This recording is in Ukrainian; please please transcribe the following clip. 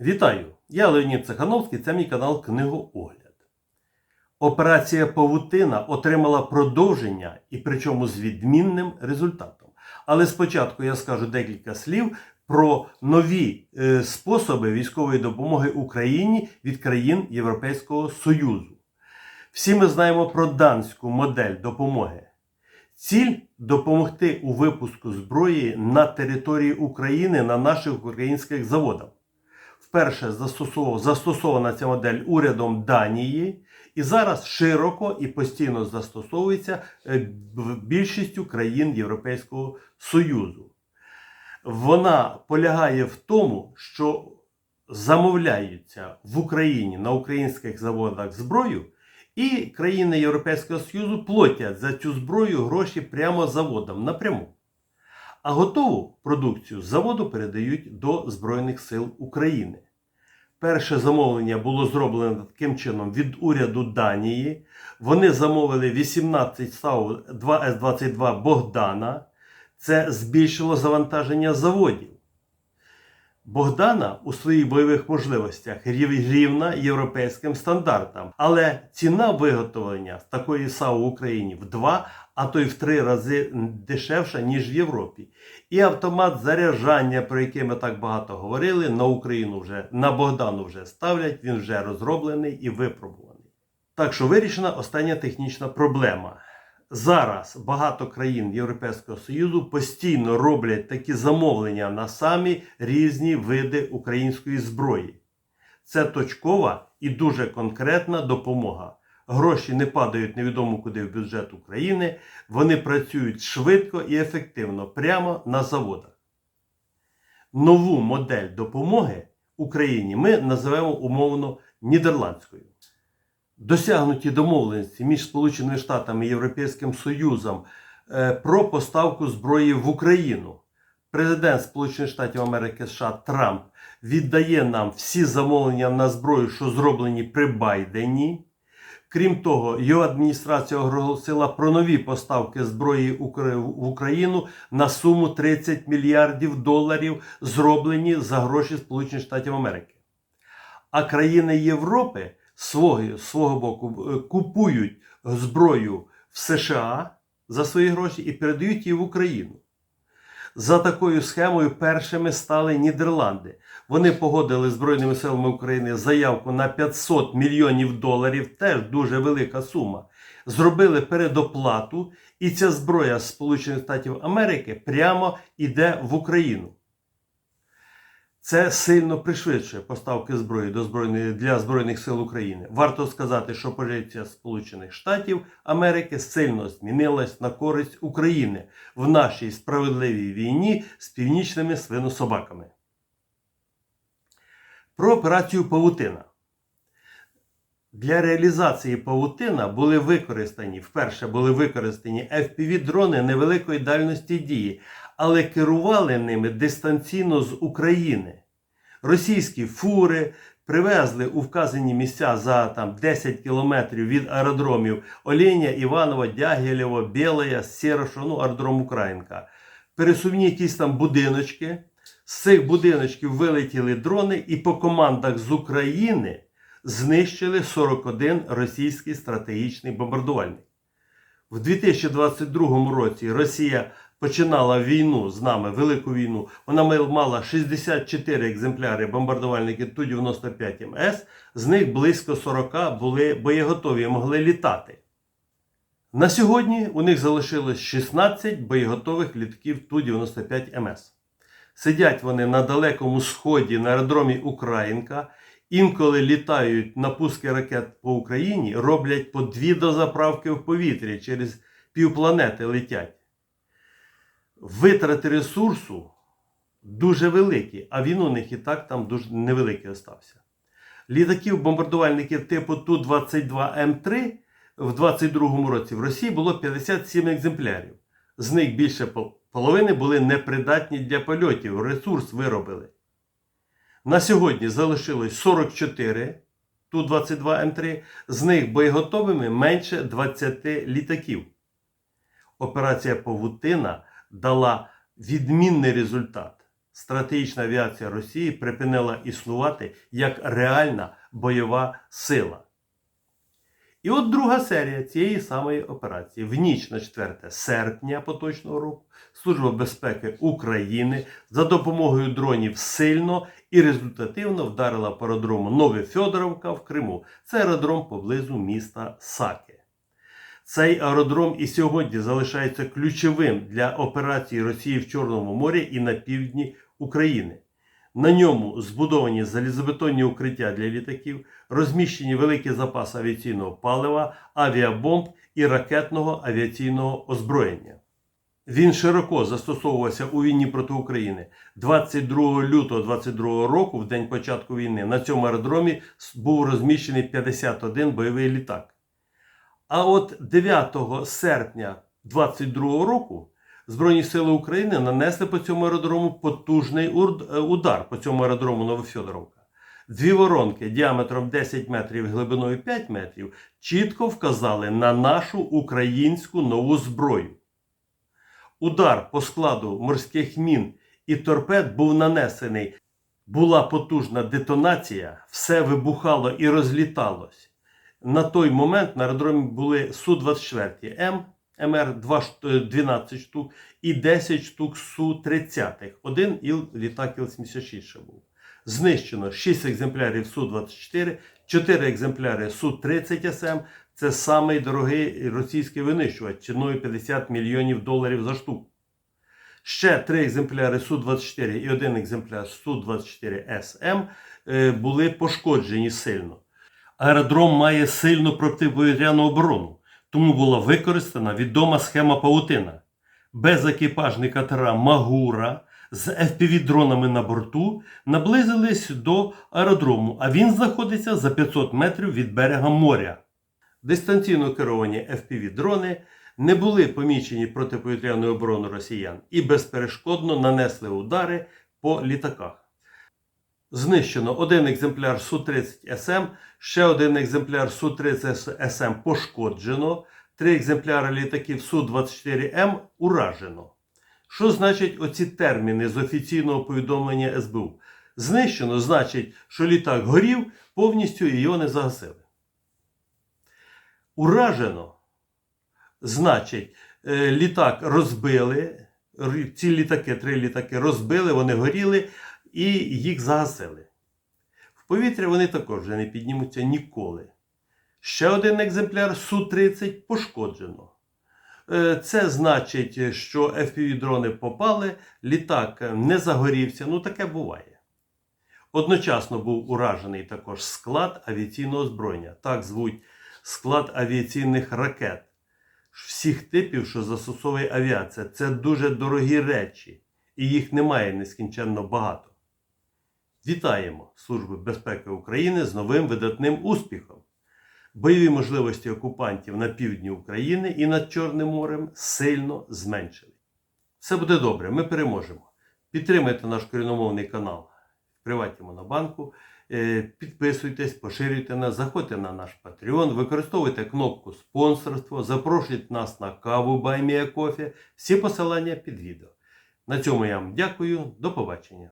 Вітаю! Я Леонід Цехановський, це мій канал Книгоогляд. Операція Павутина отримала продовження і причому з відмінним результатом. Але спочатку я скажу декілька слів про нові е, способи військової допомоги Україні від країн Європейського Союзу. Всі ми знаємо про данську модель допомоги. Ціль допомогти у випуску зброї на території України на наших українських заводах. Вперше застосована ця модель урядом Данії, і зараз широко і постійно застосовується е, більшістю країн Європейського Союзу. Вона полягає в тому, що замовляються в Україні на українських заводах зброю, і країни Європейського Союзу платять за цю зброю гроші прямо заводам напряму. А готову продукцію з заводу передають до Збройних сил України. Перше замовлення було зроблено таким чином від уряду Данії. Вони замовили 18 САУ 2С-22 Богдана. Це збільшило завантаження заводів. Богдана у своїх бойових можливостях рівна європейським стандартам, але ціна виготовлення такої САУ в Україні в два, а то й в три рази дешевша, ніж в Європі. І автомат заряджання, про який ми так багато говорили, на Україну вже на Богдану вже ставлять, він вже розроблений і випробуваний. Так що вирішена остання технічна проблема. Зараз багато країн Європейського Союзу постійно роблять такі замовлення на самі різні види української зброї. Це точкова і дуже конкретна допомога. Гроші не падають невідомо куди в бюджет України, вони працюють швидко і ефективно прямо на заводах. Нову модель допомоги Україні ми називаємо умовно нідерландською. Досягнуті домовленості між Сполученими Штатами і Європейським Союзом е, про поставку зброї в Україну. Президент Сполучених Штатів Америки США Трамп віддає нам всі замовлення на зброю, що зроблені при Байдені. Крім того, його адміністрація оголосила про нові поставки зброї в Україну на суму 30 мільярдів доларів, зроблені за гроші Сполучених Штатів Америки. А країни Європи свого, свого боку е, купують зброю в США за свої гроші і передають її в Україну. За такою схемою першими стали Нідерланди. Вони погодили Збройними силами України заявку на 500 мільйонів доларів, теж дуже велика сума. Зробили передоплату, і ця зброя Сполучених Штатів Америки прямо йде в Україну. Це сильно пришвидшує поставки зброї до збройної для Збройних сил України. Варто сказати, що позиція Сполучених Штатів Америки сильно змінилась на користь України в нашій справедливій війні з північними свинособаками. Про операцію Павутина. Для реалізації павутина були використані, вперше були використані FPV-дрони невеликої дальності дії, але керували ними дистанційно з України. Російські фури привезли у вказані місця за там, 10 кілометрів від аеродромів Олєня, Іванова, Дягілєва, Білая, Сєроша, ну, аеродром Українка. Пересувні якісь там будиночки. З цих будиночків вилетіли дрони, і по командах з України знищили 41 російський стратегічний бомбардувальник. В 2022 році Росія починала війну з нами, велику війну. Вона мала 64 екземпляри бомбардувальників Ту-95 МС, з них близько 40 були боєготові могли літати. На сьогодні у них залишилось 16 боєготових літаків Ту-95 МС. Сидять вони на далекому сході на аеродромі Українка. Інколи літають на пуски ракет по Україні, роблять по дві дозаправки в повітрі, через півпланети летять. Витрати ресурсу дуже великі, а він у них і так там дуже невеликий остався. Літаків бомбардувальників типу Ту-22М3 в 22-му році в Росії було 57 екземплярів. З них більше половини були непридатні для польотів, ресурс виробили. На сьогодні залишилось 44 Ту-22М3, з них боєготовими менше 20 літаків. Операція Павутина дала відмінний результат. стратегічна авіація Росії припинила існувати як реальна бойова сила. І от друга серія цієї самої операції. В ніч на 4 серпня поточного року Служба безпеки України за допомогою дронів сильно і результативно вдарила по аеродрому Нове Фьодоровка в Криму. Це аеродром поблизу міста Саки. Цей аеродром і сьогодні залишається ключовим для операції Росії в Чорному морі і на півдні України. На ньому збудовані залізобетонні укриття для літаків, розміщені великі запаси авіаційного палива, авіабомб і ракетного авіаційного озброєння. Він широко застосовувався у війні проти України. 22 лютого 22 року, в день початку війни, на цьому аеродромі був розміщений 51 бойовий літак. А от 9 серпня 22 року Збройні сили України нанесли по цьому аеродрому потужний е, удар по цьому аеродрому Новофьодоровка. Дві воронки діаметром 10 метрів глибиною 5 метрів чітко вказали на нашу українську нову зброю. Удар по складу морських мін і торпед був нанесений. Була потужна детонація, все вибухало і розліталось. На той момент на аеродромі були Су-24М, МР-12 штук і 10 штук Су-30. Один іл літак Іл-76 ще був. Знищено 6 екземплярів Су-24, 4 екземпляри Су-30 СМ. Це самий дорогий російський винищувач ціною 50 мільйонів доларів за штуку. Ще три екземпляри Су-24 і один екземпляр Су-24 СМ е, були пошкоджені сильно. Аеродром має сильну протиповітряну оборону, тому була використана відома схема паутина. Безекіпажні катера Магура з FPV-дронами на борту наблизились до аеродрому, а він знаходиться за 500 метрів від берега моря. Дистанційно керовані FPV-дрони не були помічені протиповітряною обороною росіян і безперешкодно нанесли удари по літаках. Знищено один екземпляр Су-30 СМ, ще один екземпляр Су-30 СМ пошкоджено, три екземпляри літаків Су-24М уражено. Що значить оці терміни з офіційного повідомлення СБУ? Знищено значить, що літак горів повністю його не загасили. Уражено значить, е, літак розбили, ці літаки, три літаки розбили, вони горіли і їх загасили. В повітря вони також вже не піднімуться ніколи. Ще один екземпляр Су-30 пошкоджено. Е, Це значить, що FPV-дрони попали, літак не загорівся. Ну, таке буває. Одночасно був уражений також склад авіаційного озброєння. Так звуть склад авіаційних ракет. Всіх типів, що застосовує авіація. Це дуже дорогі речі, і їх немає нескінченно багато. Вітаємо Служби безпеки України з новим видатним успіхом. Бойові можливості окупантів на півдні України і над Чорним морем сильно зменшили. Все буде добре, ми переможемо. Підтримайте наш корінномовний канал в Приваті Монобанку. Е, Підписуйтесь, поширюйте нас, заходьте на наш Patreon, використовуйте кнопку спонсорство, запрошуйте нас на каву Баймія Кофі. Всі посилання під відео. На цьому я вам дякую. До побачення.